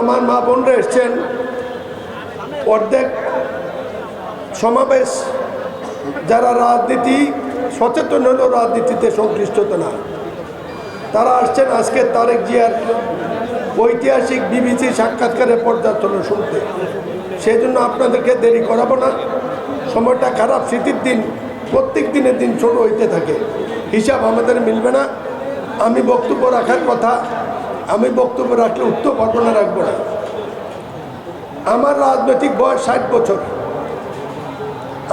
আমার মা বোনরা এসছেন। অর্ধেক সমাবেশ, যারা রাজনীতি সচেতন হলেও রাজনীতিতে সংশ্লিষ্টতা না। তারা আসছেন আজকে তারেক জিয়ার ঐতিহাসিক বিবিসি সাক্ষাৎকারের পর্যালোচনা শুনতে। সেই জন্য আপনাদেরকে দেরি করাবো না। সময়টা খারাপ স্মৃতির দিন, প্রত্যেক দিনের দিন ছোট হইতে থাকে। হিসাব আমাদের মিলবে না। আমি বক্তব্য রাখার কথা আমি বক্তব্য রাখলে উত্তর ঘটনা রাখব না। আমার রাজনৈতিক বয়স ষাট বছর।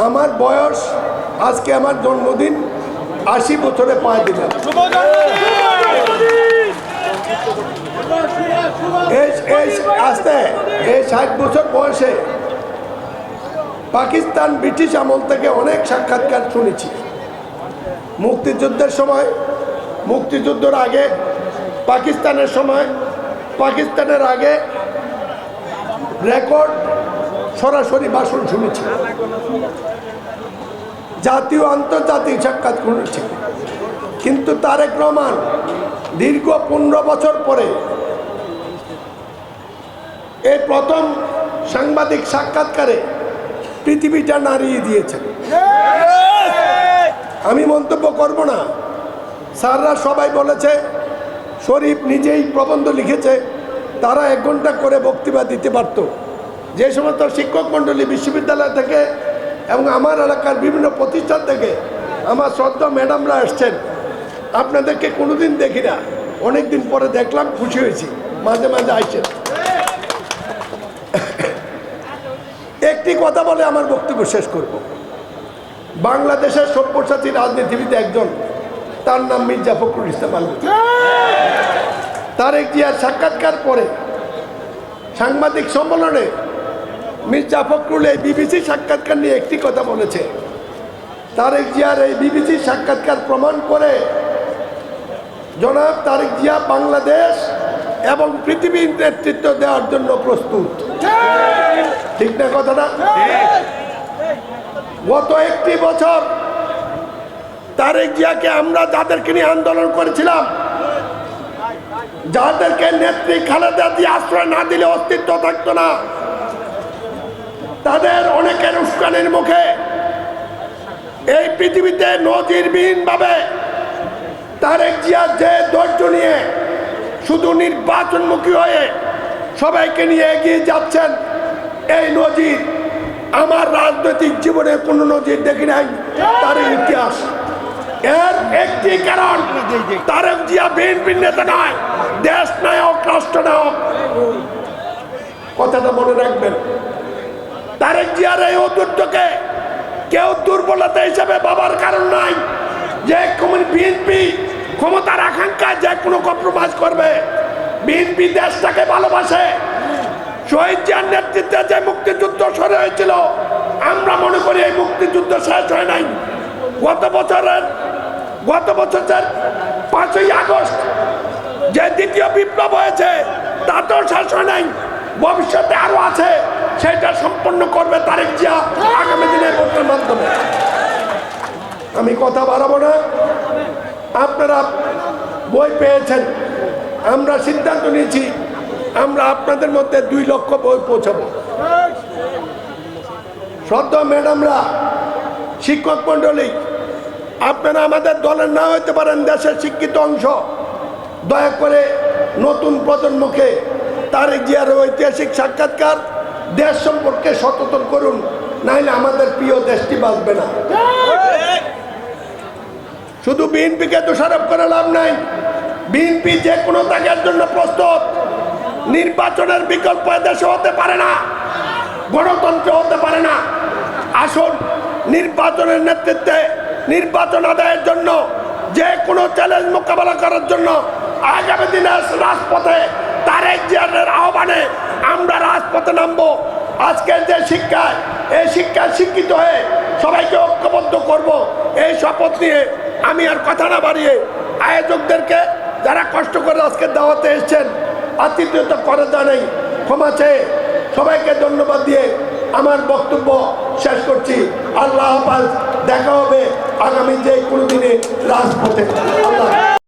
আমার বয়স, আজকে আমার জন্মদিন, আশি বছরে পায়ে দিলাম আস্তে, এই ষাট বছর বয়সে পাকিস্তান ব্রিটিশ আমল থেকে অনেক সাক্ষাৎকার শুনেছি। মুক্তিযুদ্ধের সময়, মুক্তিযুদ্ধের আগে পাকিস্তানের সময় পাকিস্তানের আগে রেকর্ড সরাসরি ভাষণ শুনেছি জাতীয় আন্তর্জাতিক সাক্ষাৎ শুনেছি কিন্তু তারেক রহমান দীর্ঘ পনেরো বছর পরে এই প্রথম সাংবাদিক সাক্ষাৎকারে পৃথিবীটা নাড়িয়ে দিয়েছেন। আমি মন্তব্য করব না। স্যাররা সবাই বলেছে শরীফ নিজেই প্রবন্ধ লিখেছে, তারা এক ঘণ্টা করে বক্তৃতা দিতে পারত। যে সমস্ত শিক্ষক মণ্ডলী বিশ্ববিদ্যালয় থেকে এবং আমার এলাকার বিভিন্ন প্রতিষ্ঠান থেকে আমার শ্রদ্ধা ম্যাডামরা আসছেন। আপনাদেরকে কোনোদিন দেখি না। অনেক দিন পরে দেখলাম, খুশি হয়েছি। মাঝে মাঝে আসছেন একটি কথা বলে আমার বক্তব্য শেষ করব। বাংলাদেশের সব্যসাচী রাজনীতিবিদ একজন তার নাম মির্জা ফখরুল ইসলাম আলম। তারেক জিয়ার সাক্ষাৎকার পরে সাংবাদিক সম্মেলনে মির্জা ফখরুল এই বিবিসি সাক্ষাৎকার নিয়ে একটি কথা বলেছে। তারেক জিয়ার এই বিবিসি সাক্ষাৎকার প্রমাণ করে জনাব তারেক জিয়া বাংলাদেশ এবং পৃথিবীর নেতৃত্ব দেওয়ার জন্য প্রস্তুত। ঠিক না কথাটা? গত একটি বছর তারেক জিয়াকে আমরা যাদেরকে নিয়ে আন্দোলন করেছিলাম, যাদেরকে নেত্রী খালেদা দিয়ে আশ্রয় না দিলে অস্তিত্ব থাকতো না। তাদের অনেকের উস্কানির মুখে এই পৃথিবীতে নজিরবিহীন ভাবে তারেক জিয়া যে ধৈর্য নিয়ে শুধু নির্বাচনমুখী হয়ে সবাইকে নিয়ে এগিয়ে যাচ্ছেন, এই নজির আমার রাজনৈতিক জীবনে কোনো নজির দেখি নাই তার ইতিহাস। এর একটি কারণ, তারেক জিয়া বিএনপির নেতা নয়, দেশ নায়ক, রাষ্ট্র নায়ক। কথাটা মনে রাখবেন, তারেক জিয়ার এই অদূর্যকে কেউ দুর্বলতা হিসেবে বাবার কারণ নাই, যে বিএনপি ক্ষমতার আকাঙ্ক্ষায় যে কোনো কম্প্রোমাইজ করবে। বিএনপি দেশটাকে ভালোবাসে। শহীদ জিয়ার নেতৃত্বে যে মুক্তিযুদ্ধ শুরু হয়েছিল, আমরা মনে করি এই মুক্তিযুদ্ধ শেষ হয় নাই। গত বছরের গত বছরের পাঁচই আগস্ট যে দ্বিতীয় বিপ্লব হয়েছে তাতেও হয় নাই। ভবিষ্যতে আরও আছে। সেটা সম্পন্ন করবে তারেক জিয়া আগামী দিনের ভোটের মাধ্যমে। আমি কথা বাড়াবো না। আপনারা বই পেয়েছেন। আমরা সিদ্ধান্ত নিয়েছি, আমরা আপনাদের মধ্যে দুই লক্ষ বই পৌঁছাবো। শ্রদ্ধ ম্যাডামরা, শিক্ষক মণ্ডলী আপনারা আমাদের দলের না হতে পারেন, দেশের শিক্ষিত অংশ। দয়া করে নতুন প্রজন্মকে তারেক জিয়ার ঐতিহাসিক সাক্ষাৎকার, দেশ সম্পর্কে সচেতন করুন, নাহলে আমাদের প্রিয় দেশটি বাঁচবে না। শুধু বিএনপিকে দোষারোপ করে লাভ নাই, বিএনপি যে কোনো ত্যাগের জন্য প্রস্তুত। নির্বাচনের বিকল্প দেশে হতে পারে না, গণতন্ত্র হতে পারে না। আসুন, নির্বাচনের নেতৃত্বে নির্বাচন আদায়ের জন্য, যে কোনো চ্যালেঞ্জ মোকাবেলা করার জন্য আগামী দিনে রাজপথে তারেক জিয়ারের আহ্বানে আমরা রাজপথে নামবো। আজকের যে শিক্ষায়, এই শিক্ষায় শিক্ষিত হয়ে সবাইকে ঐক্যবদ্ধ করব, এই শপথ নিয়ে আমি আর কথা না বাড়িয়ে আয়োজকদেরকে যারা কষ্ট করে আজকে দাওয়াতে এসছেন, আতিথ্যতা করে জানাই। ক্ষমা চেয়ে সবাইকে ধন্যবাদ দিয়ে আমার বক্তব্য শেষ করছি। আল্লাহ হাফাজ দেখা হবে আগামী যে কোনো দিনে রাজপথে। আল্লাহ